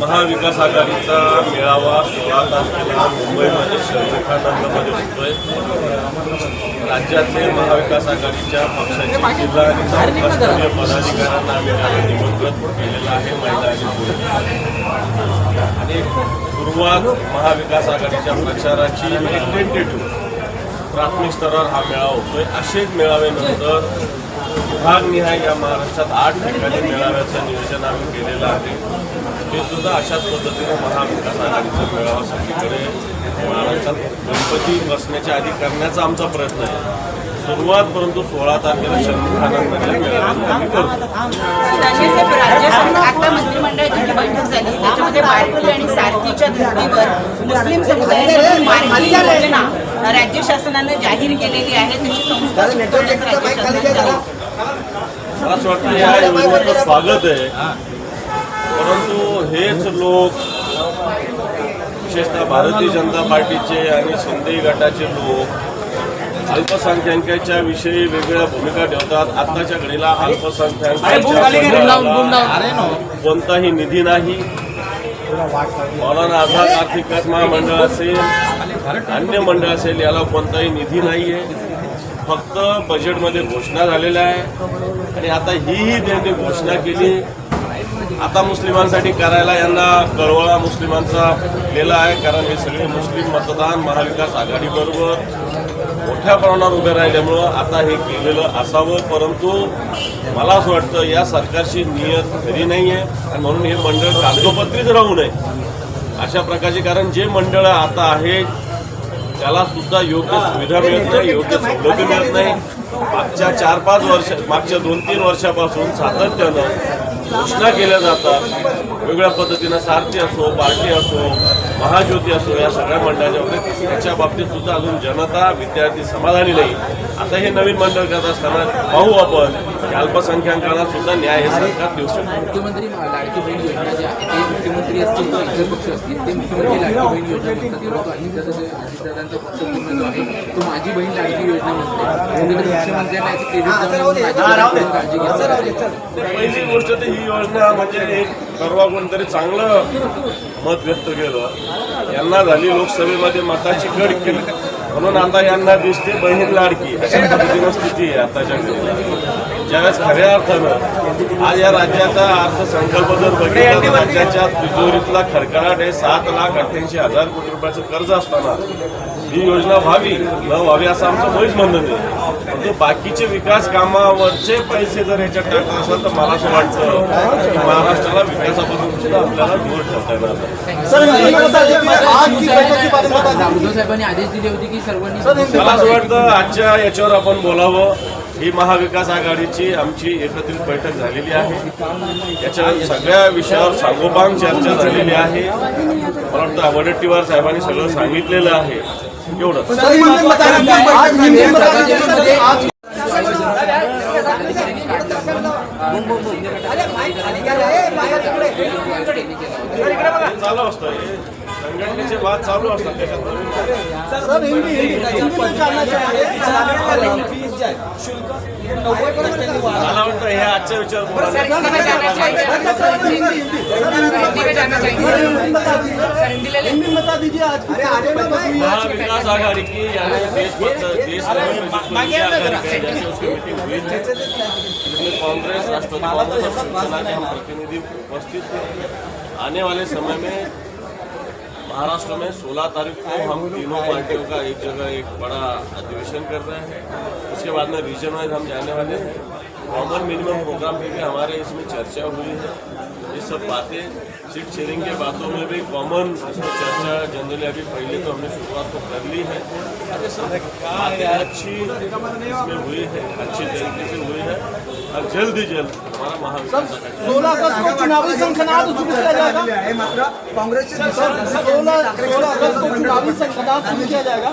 महाविकास आघाडीचा मेळावा सोळा तारखेला मुंबईमध्ये शर्मिखानंदमध्ये होतोय. राज्यातले महाविकास आघाडीच्या पक्षाचे जिल्हा आणि तालुकास्तरीय पदाधिकाऱ्यांना आम्ही त्याला केलेलं आहे. महिला आणि सुरुवात महाविकास आघाडीच्या प्रचाराची एक टेंटेटिव्ह प्राथमिक स्तरावर हा मेळावा होतोय. असेच मेळावे नंतर विभागनिहाय या महाराष्ट्रात आठ ठिकाणी मेळाव्याचं नियोजन आम्ही केलेलं आहे. ते सुद्धा अशाच पद्धतीने महाविकास आघाडीचा मेळावा सगळीकडे महाराष्ट्रात गणपती बसण्याच्या आधी करण्याचा आमचा प्रयत्न आहे. सुरुवात परंतु सोळा तारखेला आता मंत्रिमंडळाची जी बैठक झाली त्याच्यामध्ये बारकुली आणि सारथीच्या धर्तीवर मुस्लिम समुदायासाठी मार्गी योजना राज्य शासनानं जाहीर केलेली आहे. त्याची संस्था राज्य शासनाचं ठरवलं. मला असं वाटतं या योजनेचं स्वागत आहे. परंतु हेच लोक विशेषतः भारतीय जनता पार्टीचे आणि शिंदे गटाचे लोक अल्पसंख्याकाच्या विषयी वेगवेगळ्या भूमिका ठेवतात. आताच्या घडीला अल्पसंख्याकांच्या मंडळाला कोणताही निधी नाही. मौलाना आझाद आर्थिक विकास महामंडळ असेल अन्य मंडळ असेल याला कोणताही निधी नाही आहे फक्त बजेटमध्ये घोषणा झालेल्या आहे. आणि आता हीही त्यांनी घोषणा केली. आता मुस्लिमांसाठी करायला यांना कळवळा मुस्लिमांचा गेला आहे कारण हे सगळे मुस्लिम मतदान महाविकास आघाडीबरोबर मोठ्या प्रमाणावर उभे राहिल्यामुळं आता हे केलेलं असावं. परंतु मला असं वाटतं या सरकारची नियत खरी नाही आहे आणि म्हणून हे मंडळ कागदोपत्रीच राहू नये. अशा प्रकारचे कारण जे मंडळ आता आहे त्याला सुद्धा योग्य सुविधा मिळत नाही योग्य सवलती मिळत नाही. मागच्या चार पाच वर्ष मागच्या दोन तीन वर्षापासून सातत्यानं घोषणा केल्या जातात. वेगवेगळ्या पद्धतीनं सारथी असो पार्टी असो महाज्योती असो या सगळ्या मंडळाच्या बाबतीत त्याच्या बाबतीत सुद्धा अजून जनता विद्यार्थी समाधानी नाही. आता हे नवीन मंडळ करत असताना पाहू आपण की अल्पसंख्याकांना सुद्धा न्याय हे सरकार देऊ शकतो. ते मुख्यमंत्री असतील किंवा इतर पक्ष असतील. ते मुख्यमंत्री लाडकी बहीण योजना म्हणतात. परंतु अजितदादा अजितदादांचा पक्ष पूर्ण जो आहे तो माझी बहीण लाडकी योजना म्हणते. कुठेतरी मुख्यमंत्र्यांना याची क्रेडिट जाऊन राज्यपालांकडून काळजी घ्यावी पहिली गोष्ट तर ही योजना म्हणजे एक परवा कोणतरी चांगलं मत व्यक्त केलं. यांना झाली लोकसभेमध्ये मताची गड केली. म्हणून आता यांना दिसते बहीण लाडकी. अशा पद्धतीनं स्थिती आहे आताच्या घडीला. ज्यावेळेस खऱ्या अर्थानं आज या राज्याचा अर्थसंकल्प जर बघितला तर राज्याच्या तिजोरीतला खरखराट आहे सात लाख अठ्ठ्याऐंशी हजार कोटी रुपयाचं कर्ज असताना ही योजना व्हावी न व्हावी असं आमचं मुळीच म्हणणं नाही. परंतु बाकीचे विकास कामावरचे पैसे जर याच्यात टाकत असेल तर मला असं वाटतं की महाराष्ट्राला विकासापासून सुद्धा आपल्याला दूर ठेवता येणार मला असं वाटतं आजच्या याच्यावर आपण बोलावं. ही महाविकास आघाडीची आमची एकत्रित बैठक झालेली आहे. याच्या सगळ्या विषयावर सांगोपांग चर्चा झालेली आहे. मला वाटतं वडट्टीवार साहेबांनी सगळं सांगितलेलं आहे. एवढंच चालू असतं संघटनेचे वाद चालू असतात त्याच्यात. मला वाटतं हे आजच्या विचार महाविकास आघाड़ी की यानी देश देश उसकी हुई थी कांग्रेस राष्ट्रवादी कांग्रेस और शिवसेना के हम प्रतिनिधि उपस्थित थे आने वाले समय में महाराष्ट्र में 16 तारीख को हम तीनों पार्टियों का एक जगह एक बड़ा अधिवेशन कर रहे हैं। उसके बाद में रीजन वाइज हम जाने वाले हैं। कॉमन मिनिमम प्रोग्राम पे भी हमारे इसमें चर्चा हुई है ये सब बातें सीट शेयरिंग के बातों में भी कॉमन इसमें चर्चा जनरली अभी पहले तो हमने शुरुआत तो कर ली है अरे सब बातें अच्छी इसमें हुई है अच्छी तरीके से हुई है और जल्द ही जल्द हमारा महाविकास सोलह अगस्त को चुनावी संखनाद शुरू किया जाएगा काँग्रेसचे सोलह सोलह अगस्त को चुनावी संखनाद शुरू किया जाएगा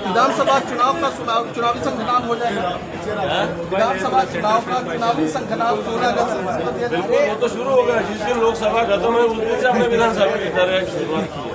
विधानसभा चुनाव का चुनावी संगठन हो जाएगा विधानसभा चुनाव का चुनावी संगठन सोलह अगस्त वो तो शुरू हो गया। जिस दिन लोकसभा खत्म है उस दिन से हमने विधानसभा की तरह शुरुआत की।